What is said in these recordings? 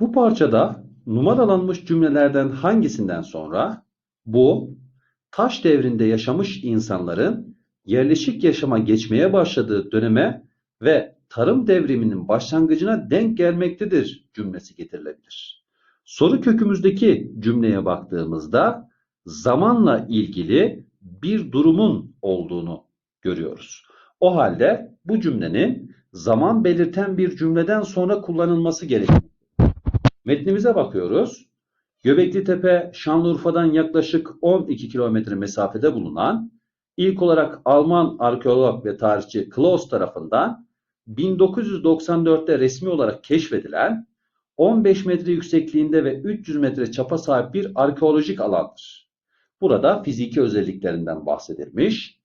Bu parçada numaralanmış cümlelerden hangisinden sonra bu taş devrinde yaşamış insanların yerleşik yaşama geçmeye başladığı döneme ve tarım devriminin başlangıcına denk gelmektedir cümlesi getirilebilir. Soru kökümüzdeki cümleye baktığımızda zamanla ilgili bir durumun olduğunu görüyoruz. O halde bu cümlenin zaman belirten bir cümleden sonra kullanılması gerekir. Metnimize bakıyoruz. Göbekli Tepe Şanlıurfa'dan yaklaşık 12 kilometre mesafede bulunan ilk olarak Alman arkeolog ve tarihçi Klaus tarafından 1994'te resmi olarak keşfedilen 15 metre yüksekliğinde ve 300 metre çapa sahip bir arkeolojik alandır. Burada fiziki özelliklerinden bahsedilmiş.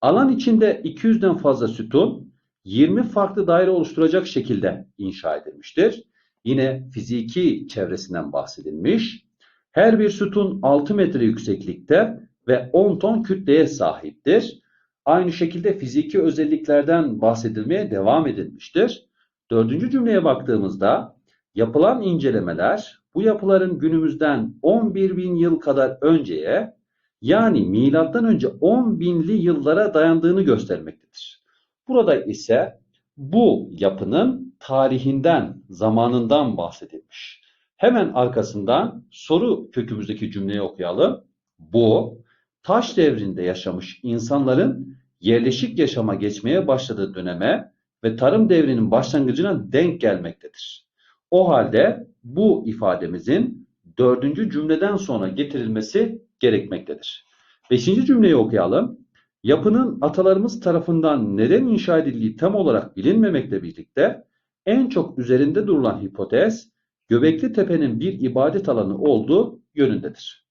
Alan içinde 200'den fazla sütun 20 farklı daire oluşturacak şekilde inşa edilmiştir. Yine fiziki çevresinden bahsedilmiş. Her bir sütun 6 metre yükseklikte ve 10 ton kütleye sahiptir. Aynı şekilde fiziki özelliklerden bahsedilmeye devam edilmiştir. Dördüncü cümleye baktığımızda yapılan incelemeler bu yapıların günümüzden 11 bin yıl kadar önceye yani milattan önce 10 binli yıllara dayandığını göstermektedir. Burada ise bu yapının tarihinden, zamanından bahsedilmiş. Hemen arkasından soru kökümüzdeki cümleyi okuyalım. Bu taş devrinde yaşamış insanların yerleşik yaşama geçmeye başladığı döneme ve tarım devrinin başlangıcına denk gelmektedir. O halde bu ifademizin dördüncü cümleden sonra getirilmesi gerekmektedir. Beşinci cümleyi okuyalım. Yapının atalarımız tarafından neden inşa edildiği tam olarak bilinmemekle birlikte en çok üzerinde durulan hipotez Göbekli Tepe'nin bir ibadet alanı olduğu yönündedir.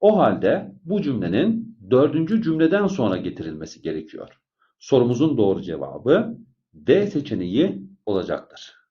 O halde bu cümlenin dördüncü cümleden sonra getirilmesi gerekiyor. Sorumuzun doğru cevabı D seçeneği olacaktır.